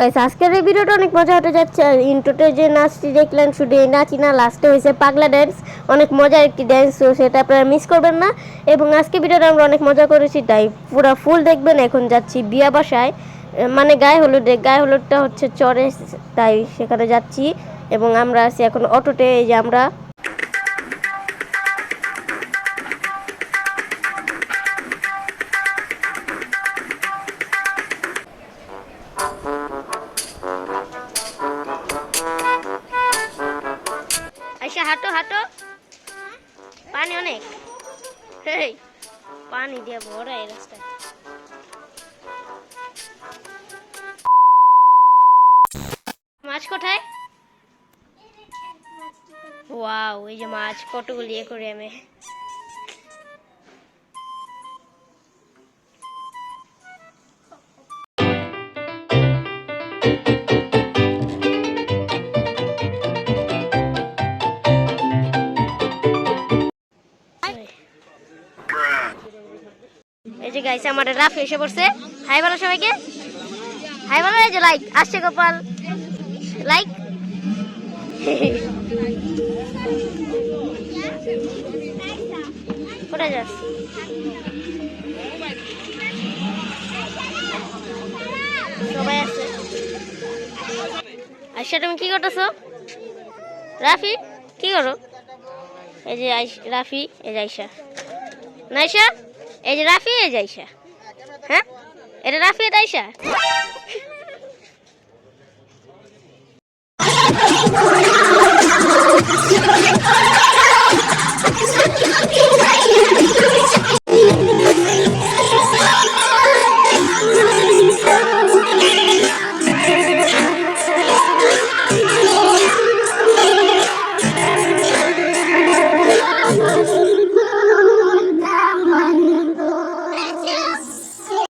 Guys আজকের এই ভিডিওটা অনেক মজা হতে যাচ্ছে। আর ইন্ট্রোতে যে নাচটি দেখলেন, শুধু এই নাচই না লাস্টে হয়েছে পাগলা ড্যান্স অনেক মজার একটি ড্যান্স তো সেটা আপনারা মিস করবেন না। এবং আজকে ভিডিওটা আমরা অনেক মজা করেছি, তাই পুরো ফুল দেখবেন। এখন যাচ্ছি বিয়া বাসায়। মানে গায়ে হলুদ, গায়ে হলুদটা হচ্ছে চরে তাই সেখানে যাচ্ছি। এবং আমরা আছি এখন অটোতে, এই যে আমরা। আইসা হাঁটো হাঁটো। পানি অনেক। পানি দিয়ে ভরা এই রাস্তায়। মাছ কোথায়? ওয়াও, এই যে মাছ কতগুলি ইয়ে করে আমি। যে গাইছে, আমার রাফি এসে পড়ছে। হাই বলো সবাইকে। হাই বলো এই যে লাইক আসছে গোপাল। লাইক কোথায় যাস? সবাই আছে। তুমি কি করতেছো? রাফি, কি করো? এই যে রাফি, এই যে আইসা নাইসা এই যে রাফি এই যে আইসা। হ্যাঁ? এটা রাফি আইসা?